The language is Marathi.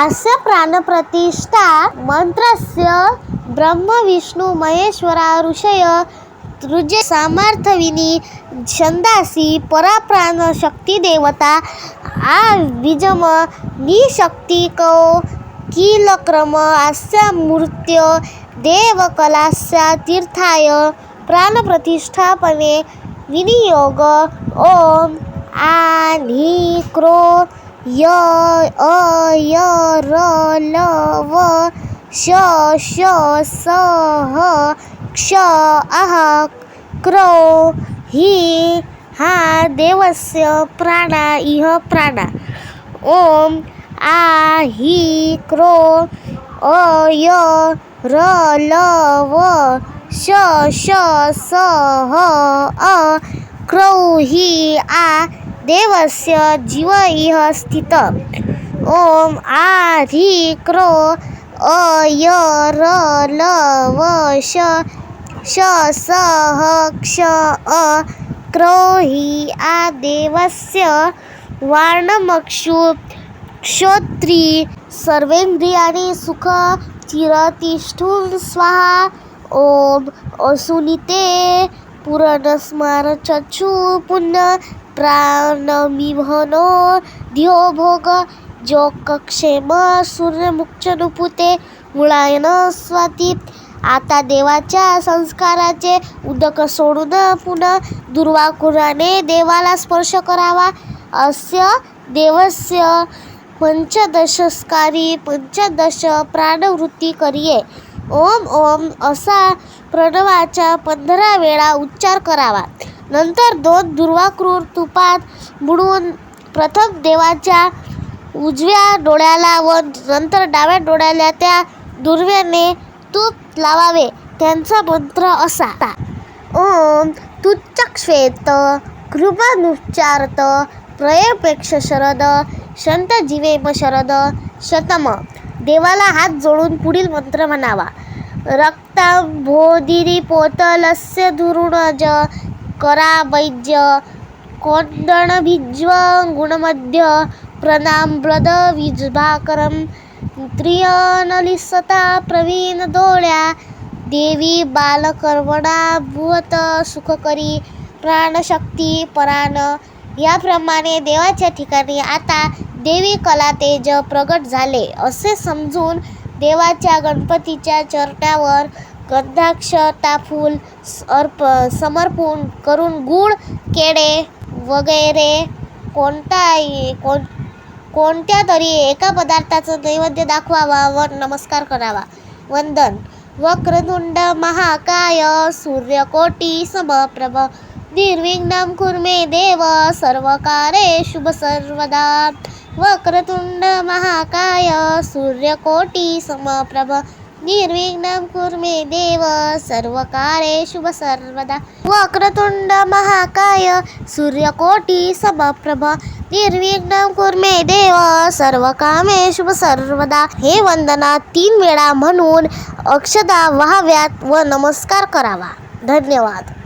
अस्य प्राणप्रतिष्ठा मंत्रस्य ब्रह्म विष्णू महेश्वरा ऋषय ऋजे सामर्थ्यविनी छंदासी पराप्राण शक्ती देवता आ विजम निशक्तिको कीलक्रम अस्य मूर्त्य देवकलास्य तीर्थाय प्राणप्रतिष्ठापने विनियोग। ओम आणि क्रो य अ य र ल व श श स ह क्ष अह क्रो हि हा देवस्य प्राणा इह प्राणा ओम आ हि क्रो अ य र ल व श श स ह अ क्रौ हि आ देवस्य जीव इह स्थित। ओम आ ह्री क्रो अ य र श अ हि आ देवस्य वार्णमक्षु क्षोत्री सर्वेंद्रियाणि सुख चिरतिष्ठून स्वाहा। ओम असुनिते पुरणस्मार चक्षु पुण्य प्राणमिभनो धियो भोग जोगक्षेम सूर्यमुक्षनुपुते मुळायन स्वाती आता देवाच्या संस्काराचे उदक सोडून पुन्हा दुर्वाकुराने देवाला स्पर्श करावा. अस्य देवस्य पंचदशस्कारी पंचदश प्राणवृत्ती करिये. ओम ओम असा प्रणवाचा पंधरा वेळा उच्चार करावा. नंतर दोन दुर्वाक्रूर तुपात बुडवून प्रथम देवाच्या उजव्या डोळ्याला व नंतर डाव्या डोळ्याला त्या दुर्व्याने तूप लावावे. त्यांचा मंत्र असा. ओम तुच्छक्षेत कृपानुच्चारत प्रयपेक्ष शरद शंत जीवेम शरद शतम. देवाला हात जोडून पुढील मंत्र म्हणावा. रक्तांभोदिरी पोतलस्य धुरुणज कराबैज्य कोंडणभिज्व गुणमध्य प्रणाम्रद विजभाकरम त्रियनलिसता प्रवीण दोळ्या देवी बालकर्मणा भुवत सुखकरी प्राणशक्ती पराण. याप्रमाणे देवाच्या ठिकाणी आता देवी कला तेज प्रगट झाले असे समजून देवाच्या गणपतीच्या चरणावर गंधाक्षता फूल अर्प समर्पण करून गुळ केळे वगैरे कोणताही कोण कोणत्या तरी एका पदार्थाचं नैवेद्य दाखवावा व नमस्कार करावा. वंदन. वक्रतुंड महाकाय सूर्यकोटी समप्रभ निर्विघ्नं कुर्मे देव सर्वकारे शुभ सर्वदा. वक्रतुंड महाकाय सूर्यकोटी समप्रभ निर्विघ्नं कुर्मे देव सर्वकारे शुभ सर्वदा। वक्रतुंड महाकाय सूर्यकोटी समप्रभ। निर्विघ्नं कुर्मे देव सर्व कामे शुभ सर्वदा। हे वंदना तीन वेळा म्हणून अक्षदा व्हाव्यात व नमस्कार करावा. धन्यवाद.